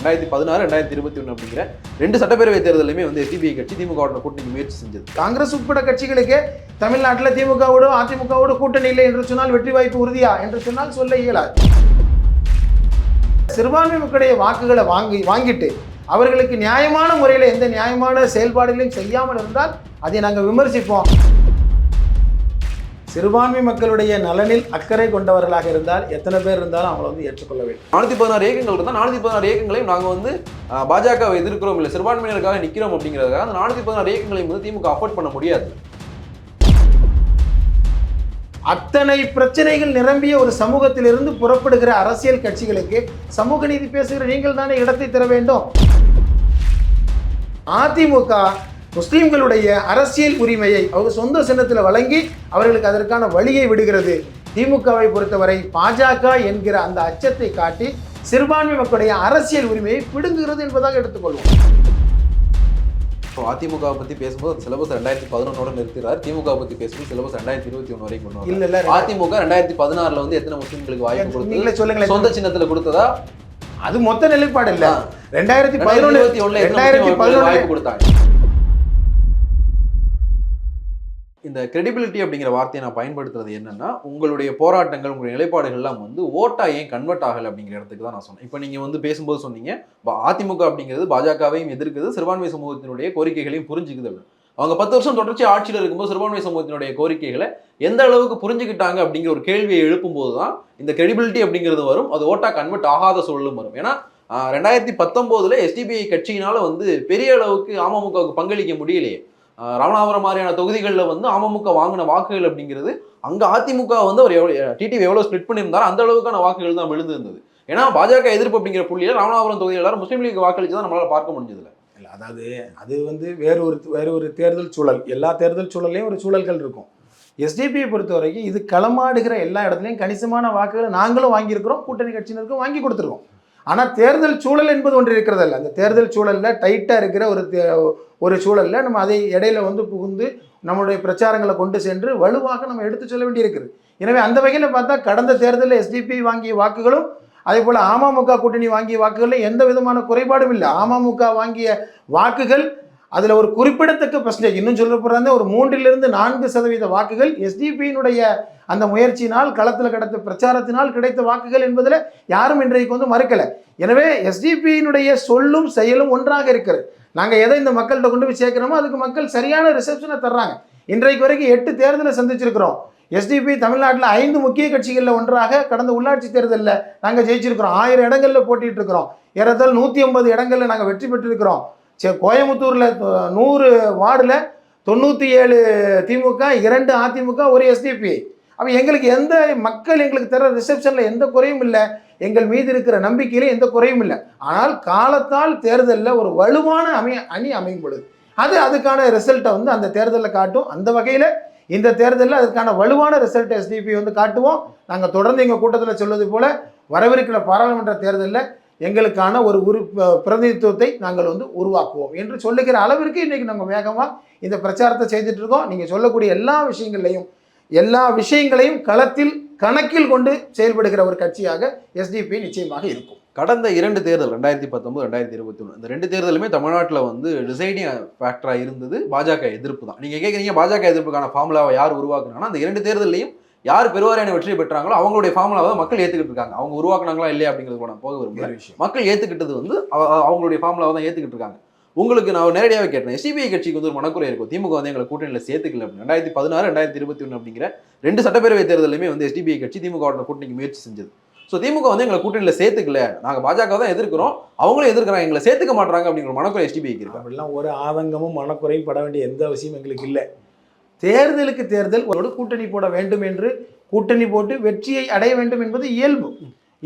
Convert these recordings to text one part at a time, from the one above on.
ரெண்டாயிரத்தி பதினாறு ரெண்டாயிரத்தி இருபத்தி ஒன்று அப்படிங்கிற ரெண்டு சட்டப்பேரவை தேர்தலுமே வந்து எஸ்டிபிஐ கட்சி திமுக கூட்டணி முயற்சி செஞ்சது. காங்கிரஸ் உட்பட கட்சிகளுக்கே தமிழ்நாட்டில் திமுகவோடு அதிமுகவோடு கூட்டணி இல்லை என்று சொன்னால் வெற்றி வாய்ப்பு உறுதியா என்று சொன்னால் சொல்ல இயலாது. சிறுபான்மை மக்களுடைய வாக்குகளை வாங்கி வாங்கிட்டு அவர்களுக்கு நியாயமான முறையில் எந்த நியாயமான செயல்பாடுகளையும் செய்யாமல் இருந்தால் அதை நாங்கள் விமர்சிப்போம். சிறுபான்மை மக்களுடைய நலனில் அக்கறை கொண்டவர்களாக இருந்தால் எத்தனை பேர் இருந்தாலும் அவங்கள வந்து ஏற்றுக்கொள்ள வேண்டும். நானூத்தி பதினாறு இயக்கங்கள் இருந்தால் நானூத்தி பதினாறு இயக்கங்களையும் நாங்கள் வந்து பாஜகவை எதிர்க்கிறோம். இல்லை சிறுபான்மையினருக்காக நிற்கிறோம் அப்படிங்கிறதுக்காக அந்த நானூத்தி பதினாறு இயக்கங்களையும் வந்து திமுக அஃபோர்ட் பண்ண முடியாது. அத்தனை பிரச்சனைகள் நிரம்பிய ஒரு சமூகத்திலிருந்து புறப்படுகிற அரசியல் கட்சிகளுக்கு சமூக நீதி பேசுகிற நீங்கள் தானே இடத்தை தர வேண்டும். அதிமுக முஸ்லிம்களுடைய அரசியல் உரிமையை அவங்க சொந்த சின்னத்தில் வழங்கி அவர்களுக்கு அதற்கான வழியை விடுகிறது. திமுகவை பொறுத்தவரை பாஜக என்கிற அந்த அச்சத்தை காட்டி சிறுபான்மை மக்களுடைய அரசியல் உரிமையை பிடுங்குகிறது என்பதாக எடுத்துக்கொள்வோம். இப்போ அதிமுக பத்தி பேசும்போது சிலபஸ் ரெண்டாயிரத்தி பதினொன்னோட நிறுத்துறாரு திமுக பத்தி பேசும்போது சிலபஸ் ரெண்டாயிரத்தி இருபத்தி ஒன்று வரைக்கும் கொண்டு இல்ல. இல்ல அதிமுக ரெண்டாயிரத்தி பதினாறுல வந்து எத்தனை முஸ்லிம்களுக்கு வாய்ப்பு கொடுத்து சொல்லுங்களேன். சொந்த சின்னத்துல கொடுத்ததா? அது மொத்த நிலைப்பாடு இல்ல. ரெண்டாயிரத்தி பதினொன்று ரெண்டாயிரத்தி பதினொன்று வாய்ப்பு கொடுத்தாங்க? இந்த கிரெடிபிலிட்டி அப்படிங்கிற வார்த்தையை நான் பயன்படுத்துறது என்னன்னா உங்களுடைய போராட்டங்கள் உங்களுடைய நிலைப்பாடுகள்லாம் வந்து ஓட்டா ஏன் கன்வெர்ட் ஆகல அப்படிங்கிற இடத்துக்கு தான் நான் சொன்னேன். இப்போ நீங்க வந்து பேசும்போது சொன்னீங்க அதிமுக அப்படிங்கிறது பாஜகவையும் எதிர்க்குது சிறுபான்மை சமூகத்தினுடைய கோரிக்கைகளையும் புரிஞ்சுக்குது அப்படின்னு. அவங்க பத்து வருஷம் தொடர்ச்சி ஆட்சியில் இருக்கும்போது சிறுபான்மை சமூகத்தினுடைய கோரிக்கைகளை எந்த அளவுக்கு புரிஞ்சுக்கிட்டாங்க அப்படிங்கிற ஒரு கேள்வியை எழுப்பும்போது தான் இந்த கிரெடிபிலிட்டி அப்படிங்கிறது வரும். அது ஓட்டா கன்வெர்ட் ஆகாத சூழலும் வரும். ஏன்னா ரெண்டாயிரத்தி பத்தொம்போதில் எஸ்டிபிஐ கட்சியினால வந்து பெரிய அளவுக்கு அமமுகவுக்கு பங்களிக்க முடியலையே. ராமநாதபுரம் மாதிரியான தொகுதிகளில் வந்து அமமுக வாங்கின வாக்குகள் அப்படிங்கிறது அங்கே அதிமுக வந்து ஒரு எவ்வளோ டிடிவி எவ்வளோ ஸ்ப்ளிட் பண்ணியிருந்தாரோ அந்த அளவுக்கான வாக்குகள் தான் விழுந்து இருந்தது ஏன்னா பாஜக எதிர்ப்பு அப்படிங்கிற புள்ளியில் ராமநாதபுரம் தொகுதியில் எல்லாரும் முஸ்லீம் லீக் வாக்களிச்சு தான் நம்மளால் பார்க்க முடிஞ்சதில்ல. இல்லை அதாவது அது வந்து வேறு ஒரு வேறு ஒரு தேர்தல் சூழல். எல்லா தேர்தல் சூழல்லையும் ஒரு சூழல்கள் இருக்கும். எஸ்டிபியை பொறுத்த வரைக்கும் இது களமாடுகிற எல்லா இடத்துலையும் கணிசமான வாக்குகளை நாங்களும் வாங்கியிருக்கிறோம் கூட்டணி கட்சியினருக்கும் வாங்கி கொடுத்துருக்கோம். ஆனால் தேர்தல் சூழல் என்பது ஒன்று இருக்கிறதல்ல. அந்த தேர்தல் சூழலில் டைட்டாக இருக்கிற ஒரு தே- ஒரு சூழலில் நம்ம அதை இடையில வந்து புகுந்து நம்மளுடைய பிரச்சாரங்களை கொண்டு சென்று வலுவாக நம்ம எடுத்து சொல்ல வேண்டியிருக்குது எனவே அந்த வகையில் பார்த்தா கடந்த தேர்தலில் எஸ்டிபி வாங்கிய வாக்குகளும் அதே போல் அமமுக கூட்டணி வாங்கிய வாக்குகளில் எந்த விதமான குறைபாடும் இல்லை. அமமுக வாங்கிய வாக்குகள் அதில் ஒரு குறிப்பிடத்தக்க பர்சன்டேஜ் இன்னும் சொல்ல போகிறாங்க ஒரு மூன்றிலிருந்து நான்கு சதவீத வாக்குகள் எஸ்டிபியினுடைய அந்த முயற்சியினால் களத்தில் கிடைத்த பிரச்சாரத்தினால் கிடைத்த வாக்குகள் என்பதில் யாரும் இன்றைக்கு வந்து மறுக்கலை. எனவே எஸ்டிபியினுடைய சொல்லும் செயலும் ஒன்றாக இருக்கிறது. நாங்கள் எதை இந்த மக்கள்கிட்ட கொண்டு போய் சேர்க்குறோமோ அதுக்கு மக்கள் சரியான ரிசப்ஷனை தர்றாங்க. இன்றைக்கு வரைக்கும் எட்டு தேர்தலை சந்திச்சிருக்கிறோம். எஸ்டிபி தமிழ்நாட்டில் ஐந்து முக்கிய கட்சிகளில் ஒன்றாக கடந்த உள்ளாட்சி தேர்தலில் நாங்கள் ஜெயிச்சிருக்கிறோம். ஆயிரம் இடங்களில் போட்டிட்டு இருக்கிறோம் ஏறத்தால் நூற்றி ஐம்பது இடங்களில் நாங்கள் வெற்றி பெற்றிருக்கிறோம். சே கோயம்புத்தூரில் நூறு வார்டில் தொண்ணூற்றி ஏழு திமுக இரண்டு அதிமுக ஒரு எஸ்டிபி அப்போ எங்களுக்கு எந்த மக்கள் எங்களுக்கு தர ரிசப்ஷனில் எந்த குறையும் இல்லை. எங்கள் மீது இருக்கிற நம்பிக்கையில எந்த குறையும் இல்லை. ஆனால் காலத்தால் தேர்தலில் ஒரு வலுவான அமை அணி அமைப்படுது அது அதுக்கான ரிசல்ட்டை வந்து அந்த தேர்தலில் காட்டும். அந்த வகையில் இந்த தேர்தலில் அதுக்கான வலுவான ரிசல்ட் எஸ்டிபி வந்து காட்டுவோம். நாங்கள் தொடர்ந்து எங்கள் கூட்டத்தில் சொல்வது போல் வரவிருக்கிற பாராளுமன்ற தேர்தலில் எங்களுக்கான ஒரு உரு பிரதிநிதித்துவத்தை நாங்கள் வந்து உருவாக்குவோம் என்று சொல்லுகிற அளவிற்கு இன்றைக்கி நம்ம வேகமாக இந்த பிரச்சாரத்தை செய்துட்டு இருக்கோம். நீங்கள் சொல்லக்கூடிய எல்லா விஷயங்களையும் எல்லா விஷயங்களையும் களத்தில் கணக்கில் கொண்டு செயல்படுகிற ஒரு கட்சியாக எஸ்டிபி நிச்சயமாக இருக்கும். கடந்த இரண்டு தேர்தல் ரெண்டாயிரத்தி பத்தொன்பது ரெண்டாயிரத்தி இருபத்தி ஒன்று இந்த ரெண்டு தேர்தலுமே தமிழ்நாட்டில் வந்து டிசைடிங் ஃபேக்டராக இருந்தது. பாஜக எதிர்ப்பு தான். நீங்கள் கேட்குறீங்க பாஜக எதிர்ப்புக்கான ஃபார்முலாவை யார் உருவாக்குனாங்கன்னா அந்த இரண்டு தேர்தலையும் யார் பெருவாரியான வெற்றி பெற்றாங்களோ அவங்களுடைய ஃபார்முலாவை மக்கள் ஏற்றுக்கிட்டு இருக்காங்க. அவங்க உருவாக்குனாங்களா இல்லையா அப்படிங்கிறது கூட நான் போக விரும்பல. வேறு விஷயம். மக்கள் ஏற்றுக்கிட்டது வந்து அவ- அவ- அவங்களுடைய ஃபார்முலாவை தான் ஏற்றுக்கிட்டு இருக்காங்க. உங்களுக்கு நான் நேரடியாகவே கேட்டேன். எஸ்டிபிஐ கட்சிக்கு வந்து ஒரு மனக்குறை இருக்கும். திமுக வந்து எங்களை கூட்டணியில் சேர்த்துக்கல அப்படின்னு ரெண்டாயிரத்தி பதினாறு ரெண்டாயிரத்தி இருபத்தி ஒன்று அப்படிங்கிற ரெண்டு சட்டப்பேரவை தேர்தலுமே வந்து எஸ்டிபிஐ கட்சி திமுக கூட்டணிக்கு முயற்சி செஞ்சது. ஸோ திமுக வந்து எங்களை கூட்டணியில் சேர்த்துக்கல. நாங்கள் பாஜக தான் எதிர்க்கிறோம். அவங்களும் எதிர்க்கிறாங்க. எங்களை சேர்த்துக்க மாட்டாங்க அப்படிங்கிற மனக்குறை எஸ்டிபிஐக்கு இருக்கு. அப்படிலாம் ஒரு ஆதங்கமும் மனக்குறையும் பட வேண்டிய எந்த அவசியம் எங்களுக்கு இல்லை. தேர்தலுக்கு தேர்தல் ஒரு கூட்டணி போட வேண்டும் என்று கூட்டணி போட்டு வெற்றியை அடைய வேண்டும் என்பது இயல்பு.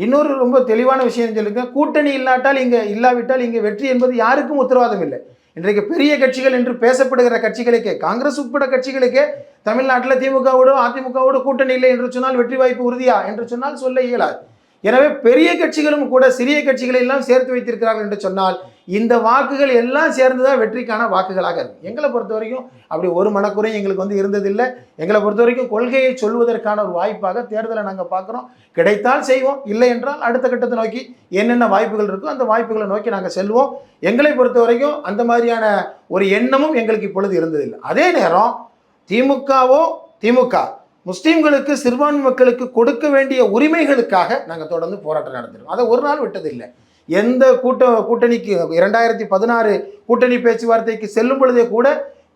இன்னொரு ரொம்ப தெளிவான விஷயம் சொல்லியிருக்கேன் கூட்டணி இல்லாட்டால் இங்கே இல்லாவிட்டால் இங்கே வெற்றி என்பது யாருக்கும் உத்தரவாதம் இல்லை. இன்றைக்கு பெரிய கட்சிகள் என்று பேசப்படுகிற கட்சிகளுக்கே காங்கிரஸ் உட்பட கட்சிகளுக்கே தமிழ்நாட்டில் திமுகவோடு அதிமுகவோடு கூட்டணி இல்லை என்று சொன்னால் வெற்றி வாய்ப்பு உறுதியா? என்று சொன்னால் சொல்ல இயலாது. எனவே பெரிய கட்சிகளும் கூட சிறிய கட்சிகளை எல்லாம் சேர்த்து வைத்திருக்கிறார்கள் என்று சொன்னால் இந்த வாக்குகள் எல்லாம் சேர்ந்து தான் வெற்றிக்கான வாக்குகளாக இருக்கும் எங்களை பொறுத்த வரைக்கும் அப்படி ஒரு மனக்குறையும் எங்களுக்கு வந்து இருந்ததில்லை. எங்களை பொறுத்த வரைக்கும் கொள்கையை சொல்வதற்கான ஒரு வாய்ப்பாக தேர்தலை நாங்கள் பார்க்குறோம். கிடைத்தால் செய்வோம் இல்லை என்றால் அடுத்த கட்டத்தை நோக்கி என்னென்ன வாய்ப்புகள் இருக்கோ அந்த வாய்ப்புகளை நோக்கி நாங்கள் செல்வோம். எங்களை பொறுத்த வரைக்கும் அந்த மாதிரியான ஒரு எண்ணமும் எங்களுக்கு இப்பொழுது இருந்ததில்லை. அதே நேரம் திமுகவோ திமுக முஸ்லீம்களுக்கு சிறுபான்மை மக்களுக்கு கொடுக்க வேண்டிய உரிமைகளுக்காக நாங்கள் தொடர்ந்து போராட்டம் நடத்திருக்கோம். அதை ஒரு நாள் விட்டதில்லை. எந்த கூட்ட கூட்டணிக்கு இரண்டாயிரத்தி பதினாறு கூட்டணி பேச்சுவார்த்தைக்கு செல்லும் பொழுதே கூட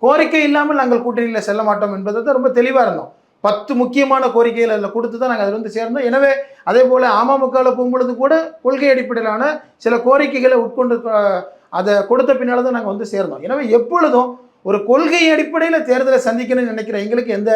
கோரிக்கை இல்லாமல் நாங்கள் கூட்டணியில் செல்ல மாட்டோம் என்பது தான் ரொம்ப தெளிவாக இருந்தோம். பத்து முக்கியமான கோரிக்கைகள் அதில் கொடுத்து தான் நாங்கள் அதில் வந்து சேர்ந்தோம். எனவே அதே போல் அமமுகவில் போகும்பொழுது கூட கொள்கை அடிப்படையிலான சில கோரிக்கைகளை உட்கொண்டு அதை கொடுத்த பின்னால் தான் நாங்கள் வந்து சேர்ந்தோம். எனவே எப்பொழுதும் ஒரு கொள்கை அடிப்படையில் தேர்தலை சந்திக்கணும்னு நினைக்கிற எங்களுக்கு எந்த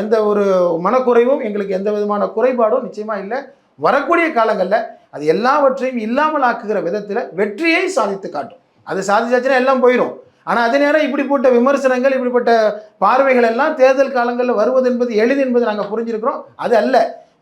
எந்த ஒரு மனக்குறைவும் எங்களுக்கு எந்த விதமான குறைபாடும் நிச்சயமாக இல்லை. வரக்கூடிய காலங்களில் அது எல்லாவற்றையும் இல்லாமல் ஆக்குகிற விதத்தில் வெற்றியை சாதித்து காட்டும். அது சாதிச்சாச்சுன்னா எல்லாம் போயிடும் ஆனால் அதே நேரம் இப்படிப்பட்ட விமர்சனங்கள் இப்படிப்பட்ட பார்வைகள் எல்லாம் தேர்தல் காலங்களில் வருவது என்பது எளிது என்பது நாங்கள் புரிஞ்சிருக்கிறோம். அது அல்ல.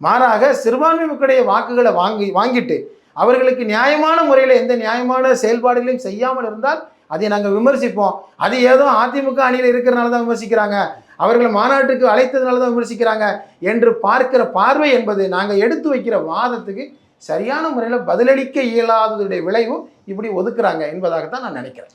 மாறாக சிறுபான்மை மக்களுடைய வாக்குகளை வாங்கி வாங்கிட்டு அவர்களுக்கு நியாயமான முறையில் எந்த நியாயமான செயல்பாடுகளையும் செய்யாமல் இருந்தால் அதை நாங்கள் விமர்சிப்போம். அது ஏதோ அதிமுக அணியில் இருக்கிறனால தான் விமர்சிக்கிறாங்க. அவர்களை மாநாட்டுக்கு அழைத்ததுனால தான் விமர்சிக்கிறாங்க. என்று பார்க்கிற பார்வை என்பது நாங்கள் எடுத்து வைக்கிற வாதத்துக்கு சரியான முறையில் பதிலளிக்க இயலாததுடைய விளைவும் இப்படி ஒதுக்குறாங்க என்பதாகத்தான் நான் நினைக்கிறேன்.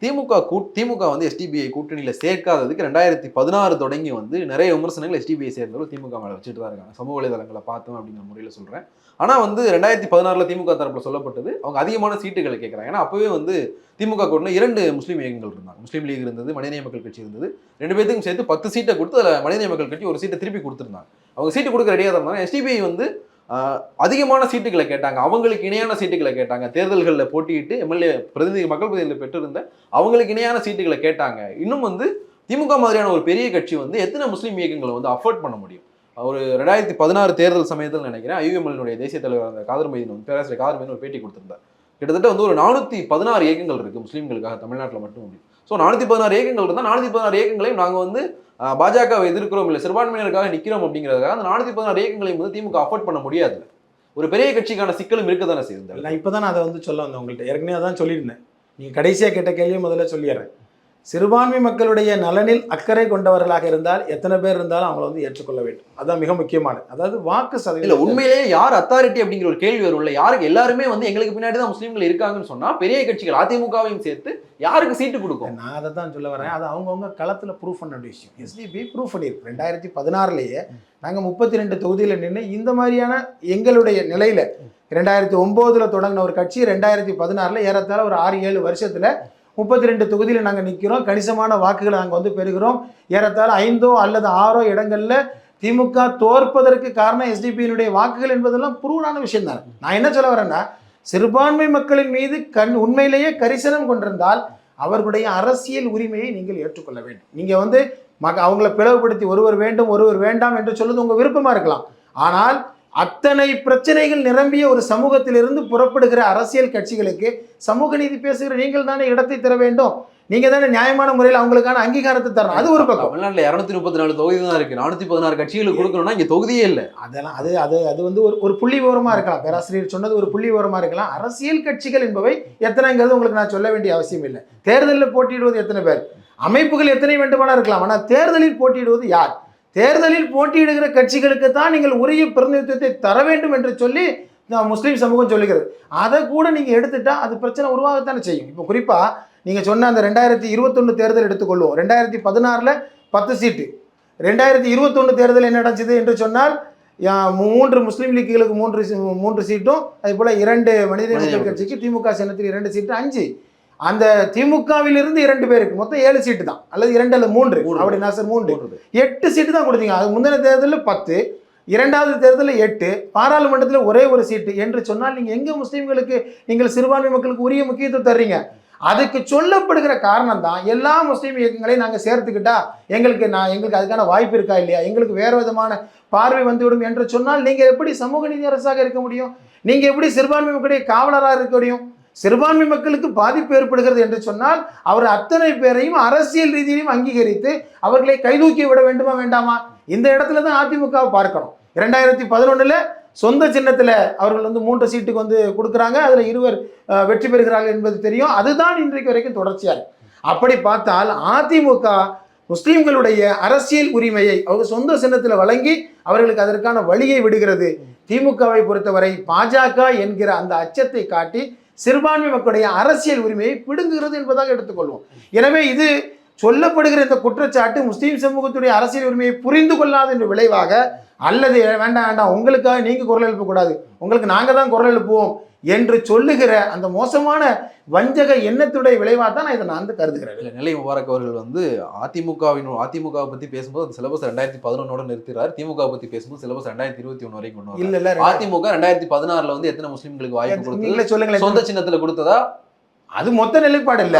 திமுக கூட் திமுக வந்து எஸ்டிபிஐ கூட்டணியில் சேர்க்காததுக்கு ரெண்டாயிரத்தி பதினாறு தொடங்கி வந்து நிறைய விமர்சனங்கள் எஸ்டிபிஐ சேர்ந்தவர்கள் திமுக மேலே வச்சுட்டு தான் இருக்காங்க. சமூக வலைதளங்களை பார்த்தோம் அப்படிங்கிற முறையில் சொல்கிறேன் ஆனால் வந்து ரெண்டாயிரத்தி பதினாறில் திமுக தரப்பில் சொல்லப்பட்டது அவங்க அதிகமான சீட்டுகளை கேட்குறாங்க ஏன்னா அப்பவே வந்து திமுக கூட்டணியில் இரண்டு முஸ்லீம் இயக்கங்கள் இருந்தாங்க. முஸ்லீம் லீக் இருந்தது மனிதநேய மக்கள் கட்சி இருந்தது. ரெண்டு பேர்த்துக்கும் சேர்த்து பத்து சீட்டை கொடுத்து அதில் மனிதநேய மக்கள் கட்சி ஒரு சீட்டை திருப்பி கொடுத்துருந்தாங்க. அவங்க சீட்டு கொடுக்க ரெடியாக இருந்தாங்க. எஸ்டிபிஐ வந்து அதிகமான சீட்டுகளை கேட்டாங்க. அவங்களுக்கு இணையான சீட்டுகளை கேட்டாங்க. தேர்தல்களில் போட்டியிட்டு எம்எல்ஏ பிரதிநிதி மக்கள் பிரதிநிதிகளை பெற்றிருந்த அவங்களுக்கு இணையான சீட்டுகளை கேட்டாங்க. இன்னும் வந்து திமுக மாதிரியான ஒரு பெரிய கட்சி வந்து எத்தனை முஸ்லீம் இயக்கங்களை வந்து அஃபோர்ட் பண்ண முடியும்? ஒரு ரெண்டாயிரத்தி பதினாறு தேர்தல் சமயத்தில் நினைக்கிறேன் ஐயுஎம்எல்னுடைய தேசிய தலைவர் அந்த காதர் மைதீன் வந்து பேராசிரியர் காதர் மைதீன் ஒரு பேட்டி கொடுத்திருந்தார். கிட்டத்தட்ட வந்து ஒரு நானூற்றி பதினாறு இயக்கங்கள் இருக்குது முஸ்லீம்களுக்காக தமிழ்நாட்டில் மட்டும் அப்படி ஸோ நானூற்றி பதினாறு இயக்கங்கள் இருந்தால் நானூற்றி பதினாறு இயக்கங்களையும் நாங்கள் வந்து பாஜகவை எதிர்க்கிறோம் இல்லை சிறுபான்மையினருக்காக நிற்கிறோம் அப்படிங்கிறதுக்காக அந்த நானூற்றி பதினாறு இயக்கங்களையும் வந்து திமுக அஃபோர்ட் பண்ண முடியாது. ஒரு பெரிய கட்சிக்கான சிக்கலும் இருக்க தானே செய்யுது நான் இப்போ தான் அதை வந்து சொல்ல வந்தேன் உங்கள்கிட்ட. ஏற்கனவே அதான் சொல்லியிருந்தேன். நீங்கள் கடைசியாக கேட்ட கேள்வியை முதல்ல சொல்லிடுறேன். சிறுபான்மை மக்களுடைய நலனில் அக்கறை கொண்டவர்களாக இருந்தால் எத்தனை பேர் இருந்தாலும் அவங்கள வந்து ஏற்றுக்கொள்ள வேண்டும். அதான் மிக முக்கியமானது. அதாவது வாக்கு இல்ல சதவீதம் உண்மையிலேயே யார் அத்தாரிட்டி அப்படிங்கிற ஒரு கேள்வி வரும்ல? யாருக்கு எல்லாருமே வந்து எங்களுக்கு பின்னாடி தான் முஸ்லீம்கள் இருக்காங்கன்னு சொன்னா பெரிய கட்சிகள் அதிமுகவையும் சேர்த்து யாருக்கு சீட்டு கொடுக்கும்? நான் அதை தான் சொல்ல வரேன். அது அவங்கவுங்க களத்தில் ப்ரூஃப் பண்ண வேண்டிய விஷயம் எஸ்டிபி ப்ரூஃப் பண்ணியிருக்கு. ரெண்டாயிரத்தி பதினாறுலேயே நாங்கள் முப்பத்தி ரெண்டு தொகுதியில் நின்று இந்த மாதிரியான எங்களுடைய நிலையில் ரெண்டாயிரத்தி ஒம்போதில் தொடங்கின ஒரு கட்சி ரெண்டாயிரத்தி பதினாறில் ஏறத்தாழ ஒரு ஆறு ஏழு வருஷத்தில் முப்பத்தி ரெண்டு தொகுதியில் நாங்கள் நிற்கிறோம் கணிசமான வாக்குகளை நாங்கள் வந்து பெறுகிறோம். ஏறத்தாழ ஐந்தோ அல்லது ஆறோ இடங்களில் திமுக தோற்பதற்கு காரணம் எஸ்டிபியினுடைய வாக்குகள் என்பதெல்லாம் புரூவான விஷயம் தான் நான் என்ன சொல்ல வரேன்னா சிறுபான்மை மக்களின் மீது கண் உண்மையிலேயே கரிசனம் கொண்டிருந்தால் அவர்களுடைய அரசியல் உரிமையை நீங்கள் ஏற்றுக்கொள்ள வேண்டும். நீங்கள் வந்து மக அவங்கள பிளவுபடுத்தி ஒருவர் வேண்டும் ஒருவர் வேண்டாம் என்று சொல்வது உங்கள் விருப்பமாக இருக்கலாம். ஆனால் அத்தனை பிரச்சனைகள் நிரம்பிய ஒரு சமூகத்திலிருந்து புறப்படுகிற அரசியல் கட்சிகளுக்கு சமூக நீதி பேசுகிற நீங்கள் தானே இடத்தை தர வேண்டும். நீங்க தானே நியாயமான முறையில் அவங்களுக்கான அங்கீகாரத்தை தரணும். அது ஒரு பக்கம். தமிழ்நாட்டுல இருநூத்தி முப்பத்தி நாலு தொகுதி தான் இருக்கு. நானூத்தி பதினாறு கட்சிகளுக்கு கொடுக்கணும்னா இங்க தொகுதியே இல்ல. அதெல்லாம் அது அது அது வந்து ஒரு ஒரு புள்ளி விவரமா இருக்கலாம். பேராசிரியர் சொன்னது ஒரு புள்ளி விவரமா இருக்கலாம். அரசியல் கட்சிகள் என்பவை எத்தனைங்கிறது உங்களுக்கு நான் சொல்ல வேண்டிய அவசியம் இல்லை. தேர்தலில் போட்டியிடுவது எத்தனை பேர்? அமைப்புகள் எத்தனை வேண்டுமானா இருக்கலாம். ஆனால் தேர்தலில் போட்டியிடுவது யார்? தேர்தலில் போட்டியிடுகிற கட்சிகளுக்கு தான் நீங்கள் உரிய பிரதிநிதித்துவத்தை தர வேண்டும் என்று சொல்லி முஸ்லீம் சமூகம் சொல்லுகிறது. அதை கூட நீங்கள் எடுத்துட்டா அது பிரச்சனை உருவாகத்தானே செய்யும். இப்போ குறிப்பாக நீங்கள் சொன்ன அந்த ரெண்டாயிரத்தி இருபத்தொன்று தேர்தல் எடுத்துக்கொள்வோம். ரெண்டாயிரத்தி பதினாறில் பத்து சீட்டு. ரெண்டாயிரத்தி இருபத்தொன்று தேர்தல் என்ன நடந்துச்சு என்று சொன்னால் மூன்று முஸ்லீம் லீக்குகளுக்கு மூன்று மூன்று சீட்டும் அதே போல் இரண்டு மனித கட்சிக்கு திமுக சின்னத்தில் இரண்டு சீட்டு அஞ்சு. அந்த திமுகவிலிருந்து இரண்டு பேருக்கு மொத்தம் ஏழு சீட்டு தான். அல்லது இரண்டு அல்லது மூன்று. அப்படி நான் சார் மூன்று. எட்டு சீட்டு தான் கொடுத்தீங்க. அது முந்தின தேர்தலில் பத்து இரண்டாவது தேர்தலில் எட்டு பாராளுமன்றத்தில் ஒரே ஒரு சீட்டு என்று சொன்னால் நீங்கள் எங்கே முஸ்லீம்களுக்கு நீங்கள் சிறுபான்மை மக்களுக்கு உரிய முக்கியத்துவம் தர்றீங்க? அதுக்கு சொல்லப்படுகிற காரணம் தான் எல்லா முஸ்லீம் இயக்கங்களையும் நாங்கள் சேர்த்துக்கிட்டா எங்களுக்கு நான் எங்களுக்கு அதுக்கான வாய்ப்பு இருக்கா இல்லையா? எங்களுக்கு வேறு விதமான பார்வை வந்துவிடும் என்று சொன்னால் நீங்கள் எப்படி சமூக நீதி அரசாக இருக்க முடியும்? நீங்கள் எப்படி சிறுபான்மை மக்களுடைய காவலராக இருக்க முடியும்? சிறுபான்மை மக்களுக்கு பாதிப்பு ஏற்படுகிறது என்று சொன்னால் அவர் அத்தனை பேரையும் அரசியல் ரீதியிலும் அங்கீகரித்து அவர்களை கைதூக்கி விட வேண்டுமா வேண்டாமா? இந்த இடத்துல தான் அதிமுகவை பார்க்கணும். இரண்டாயிரத்தி பதினொன்றில் சொந்த சின்னத்தில் அவர்கள் வந்து மூன்று சீட்டுக்கு வந்து கொடுக்குறாங்க. அதில் இருவர் வெற்றி பெறுகிறார்கள் என்பது தெரியும். அதுதான் இன்றைக்கு வரைக்கும் தொடர்ச்சியாக அப்படி பார்த்தால் அதிமுக முஸ்லீம்களுடைய அரசியல் உரிமையை அவங்க சொந்த சின்னத்தில் வழங்கி அவர்களுக்கு அதற்கான வழியை விடுகிறது. திமுகவை பொறுத்தவரை பாஜக என்கிற அந்த அச்சத்தை காட்டி சிறுபான்மை மக்களுடைய அரசியல் உரிமையை பிடுங்குகிறது என்பதாக எடுத்துக்கொள்வோம். எனவே இது சொல்லப்படுகிற இந்த குற்றச்சாட்டு முஸ்லீம் சமூகத்துடைய அரசியல் உரிமையை புரிந்து கொள்ளாத என்ற விளைவாக அல்லது வேண்டாம் வேண்டாம் உங்களுக்காக நீங்க குரல் எழுப்பக்கூடாது. உங்களுக்கு நாங்க தான் குரல் எழுப்புவோம் என்று சொல்லுகிற அந்த மோசமான வஞ்சக எண்ணத்துடைய விளைவாக தான் நான் இதை நான் வந்து கருதுகிறேன். இல்ல நிலை முபாரக் அவர்கள் வந்து அதிமுகவின் அதிமுக பத்தி பேசும்போது அந்த சிலபஸ் ரெண்டாயிரத்தி பதினொன்னோட நிறுத்துறாரு திமுக பத்தி பேசும்போது சிலபஸ் ரெண்டாயிரத்தி இருபத்தி ஒண்ணு வரைக்கும் கொண்டு. இல்ல இல்ல அதிமுக ரெண்டாயிரத்தி பதினாறுல வந்து எத்தனை முஸ்லிம்களுக்கு வாய்ப்பு கொடுத்தது? நீங்களே சொல்லுங்களேன். சொந்த சின்னத்துல கொடுத்ததா? அது மொத்த நிலைப்பாடு இல்ல.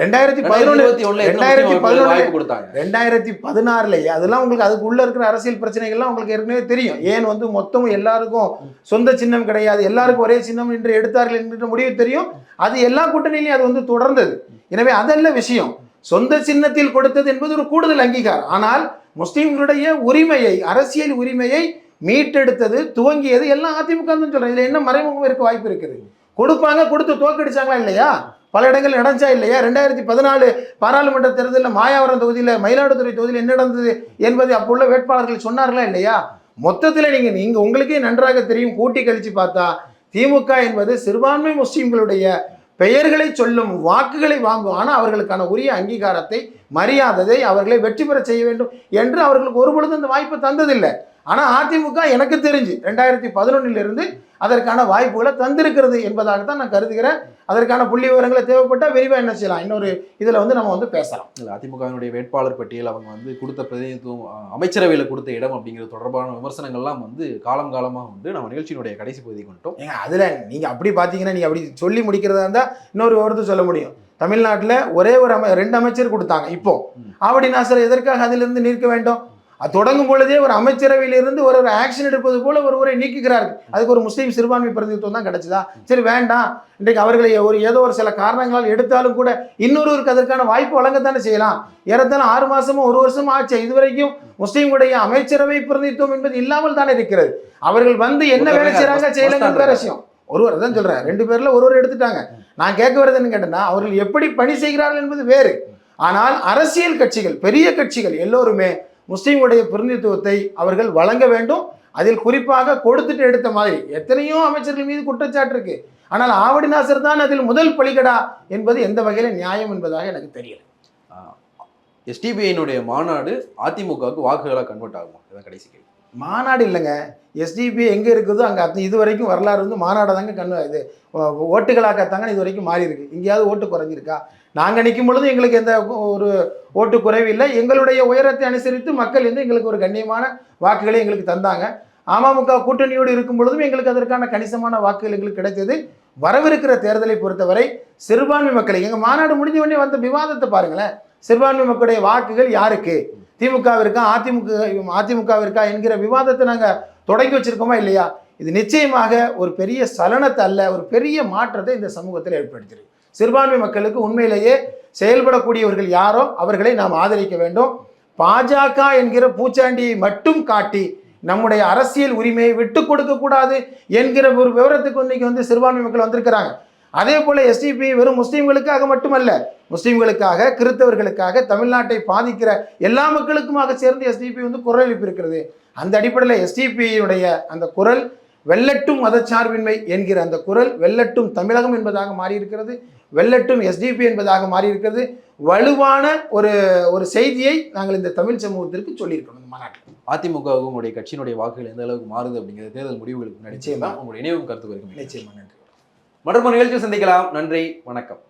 ரெண்டாயிரத்தி பதினொன்று ரெண்டாயிரத்தி வாய்ப்பு கொடுத்தாங்க? ரெண்டாயிரத்தி பதினாறுலயே அதெல்லாம் உங்களுக்கு அதுக்கு உள்ள இருக்கிற அரசியல் பிரச்சனைகள்லாம் உங்களுக்கு ஏற்கனவே தெரியும். ஏன் வந்து மொத்தமும் எல்லாருக்கும் சொந்த சின்னம் கிடையாது எல்லாருக்கும் ஒரே சின்னம் என்று எடுத்தார்கள் என்கிற முடிவு தெரியும். அது எல்லா கூட்டணியிலையும் அது வந்து தொடர்ந்தது. எனவே அதல்ல விஷயம் சொந்த சின்னத்தில் கொடுத்தது என்பது ஒரு கூடுதல் அங்கீகாரம். ஆனால் முஸ்லிம்களுடைய உரிமையை அரசியல் உரிமையை மீட்டெடுத்தது துவங்கியது எல்லாம் அதிமுக சொல்றேன். இதுல என்ன மறைமுகம் இருக்க வாய்ப்பு இருக்குது? கொடுப்பாங்க கொடுத்து தோக்கடிச்சாங்களா இல்லையா? பல இடங்கள் நடந்துச்சா இல்லையா? ரெண்டாயிரத்தி பதினாலு பாராளுமன்ற தேர்தலில் மாயாவரம் தொகுதியில் மயிலாடுதுறை தொகுதியில் என்ன நடந்தது என்பதை அப்போ உள்ள வேட்பாளர்கள் சொன்னார்களா இல்லையா? மொத்தத்தில் நீங்கள் நீங்கள் உங்களுக்கே நன்றாக தெரியும். கூட்டி கழிச்சு பார்த்தா திமுக என்பது சிறுபான்மை முஸ்லீம்களுடைய பெயர்களை சொல்லும் வாக்குகளை வாங்கும். ஆனால் அவர்களுக்கான உரிய அங்கீகாரத்தை மரியாதையை அவர்களை வெற்றி பெற செய்ய வேண்டும் என்று அவர்களுக்கு ஒரு பொழுது அந்த வாய்ப்பு தந்ததில்லை. ஆனால் அதிமுக எனக்கு தெரிஞ்சு ரெண்டாயிரத்தி பதினொன்னிலிருந்து அதற்கான வாய்ப்புகளை தந்திருக்கிறது என்பதாகத்தான் நான் கருதுகிறேன். அதற்கான புள்ளி விவரங்களை தேவைப்பட்டால் விரிவாக என்ன செய்யலாம்? இன்னொரு இதில் வந்து நம்ம வந்து பேசலாம். இல்ல அதிமுகவினுடைய வேட்பாளர் பட்டியல் அவங்க வந்து கொடுத்த பிரதிநிதித்துவம் அமைச்சரவையில கொடுத்த இடம் அப்படிங்கிறது தொடர்பான விமர்சனங்கள்லாம் வந்து காலம் காலமா உண்டு நம்ம நிகழ்ச்சியினுடைய கடைசி பகுதிக்கு வந்துட்டோம். ஏங்க அதில் நீங்கள் அப்படி பார்த்தீங்கன்னா நீங்கள் அப்படி சொல்லி முடிக்கிறதா இருந்தால் இன்னொரு விவரத்தை சொல்ல முடியும். தமிழ்நாட்டில் ஒரே ஒரு அமை ரெண்டு அமைச்சர் கொடுத்தாங்க இப்போ. ஆவடி நாசர் எதற்காக அதிலிருந்து நிற்க வேண்டும்? தொடங்கும் பொழுதே ஒரு அமைச்சரவையிலிருந்து ஒரு ஒரு ஆக்ஷன் எடுப்பது போல ஒருவரை நீக்குகிறார்கள். அதுக்கு ஒரு முஸ்லீம் சிறுபான்மை பிரதிநிதித்துவம் தான் கிடைச்சதா? சரி வேண்டாம். இன்றைக்கு அவர்களை ஒரு ஏதோ ஒரு சில காரணங்களால் எடுத்தாலும் கூட இன்னொருவருக்கு அதற்கான வாய்ப்பு வழங்கத்தானே செய்யலாம். ஏறத்தாழ ஆறு மாசமோ ஒரு வருஷம் ஆச்சு. இதுவரைக்கும் முஸ்லீம்களுடைய அமைச்சரவை பிரதிநிதித்துவம் என்பது இல்லாமல் தானே இருக்கிறது. அவர்கள் வந்து என்ன வேலை செய்றாங்க? செய்யலங்கிற விஷயம் ஒருவர் தான் சொல்றேன் ரெண்டு பேர்ல ஒருவர் எடுத்துட்டாங்க. நான் கேட்க வரது என்ன கேட்டேன்னா அவர்கள் எப்படி பணி செய்கிறார்கள் என்பது வேறு. ஆனால் அரசியல் கட்சிகள் பெரிய கட்சிகள் எல்லோருமே முஸ்லீம்களுடைய பிரதிநிதித்துவத்தை அவர்கள் வழங்க வேண்டும். அதில் குறிப்பாக கொடுத்துட்டு எடுத்த மாதிரி எத்தனையோ அமைச்சர்கள் மீது குற்றச்சாட்டு இருக்கு. ஆனால் ஆவடி நாசர் தான் அதில் முதல் பலிகடா என்பது எந்த வகையில நியாயம் என்பதாக எனக்கு தெரியல. எஸ்டிபிஐனுடைய மாநாடு அதிமுகவுக்கு வாக்குகளா கன்வெர்ட் ஆகுமா? இதான் கடைசி கேள்வி. மாநாடு இல்லைங்க. எஸ்டிபி எங்கே இருக்குதோ அங்கே அத்தனை இது வரைக்கும் வரலாறு வந்து மாநாடு தாங்க கண்ணு இது ஓ- ஓட்டுகளாக்கத்தாங்க இது வரைக்கும் மாறி இருக்கு. எங்கேயாவது ஓட்டு குறைஞ்சிருக்கா? நாங்கள் நிற்கும் பொழுது எங்களுக்கு எந்த ஒரு ஓட்டு குறைவு இல்லை. எங்களுடைய உயரத்தை அனுசரித்து மக்கள் வந்து எங்களுக்கு ஒரு கண்ணியமான வாக்குகளை எங்களுக்கு தந்தாங்க. அமமுக கூட்டணியோடு இருக்கும் பொழுதும் எங்களுக்கு அதற்கான கணிசமான வாக்குகள் எங்களுக்கு கிடைத்தது. வரவிருக்கிற தேர்தலை பொறுத்தவரை சிறுபான்மை மக்களை எங்கள் மாநாடு முடிஞ்ச உடனே வந்த விவாதத்தை பாருங்களேன். சிறுபான்மை மக்களுடைய வாக்குகள் யாருக்கு? திமுகவிற்கா அதிமுக அதிமுகவிற்கா என்கிற விவாதத்தை நாங்கள் தொடங்கி வச்சிருக்கோமா இல்லையா? இது நிச்சயமாக ஒரு பெரிய சலனத்தை அல்ல ஒரு பெரிய மாற்றத்தை இந்த சமூகத்தில் ஏற்படுத்தியிருக்கு சிறுபான்மை மக்களுக்கு உண்மையிலேயே செயல்படக்கூடியவர்கள் யாரோ அவர்களை நாம் ஆதரிக்க வேண்டும். பாஜக என்கிற பூச்சாண்டியை மட்டும் காட்டி நம்முடைய அரசியல் உரிமையை விட்டு கொடுக்க கூடாது என்கிற ஒரு விவரத்துக்கு இன்னைக்கு வந்து சிறுபான்மை மக்கள் வந்திருக்கிறாங்க. அதே போல எஸ்டிபி வெறும் முஸ்லீம்களுக்காக மட்டுமல்ல முஸ்லீம்களுக்காக கிறிஸ்தவர்களுக்காக தமிழ்நாட்டை பாதிக்கிற எல்லா மக்களுக்குமாக சேர்ந்து எஸ்டிபி வந்து குரல் எழுப்பியிருக்கிறது. அந்த அடிப்படையில் எஸ்டிபியுடைய அந்த குரல் வெள்ளட்டும் மதச்சார்பின்மை என்கிற அந்த குரல் வெள்ளட்டும் தமிழகம் என்பதாக மாறியிருக்கிறது. வெல்லட்டும் எஸ்டிபி என்பதாக மாறியிருக்கிறது. வலுவான ஒரு ஒரு செய்தியை நாங்கள் இந்த தமிழ் சமூகத்திற்கு சொல்லியிருக்கோம் இந்த மாநாட்டில். அதிமுகவுக்கும் உங்களுடைய கட்சியினுடைய வாக்குகள் எந்த அளவுக்கு மாறுது அப்படிங்கிற தேர்தல் முடிவுகளுக்கு நிச்சயமா. உங்களுடைய இணைவும் கருத்து வரைக்கும் நிச்சயமா நன்றி. மற்றொரு நிகழ்ச்சியில் சந்திக்கலாம். நன்றி வணக்கம்.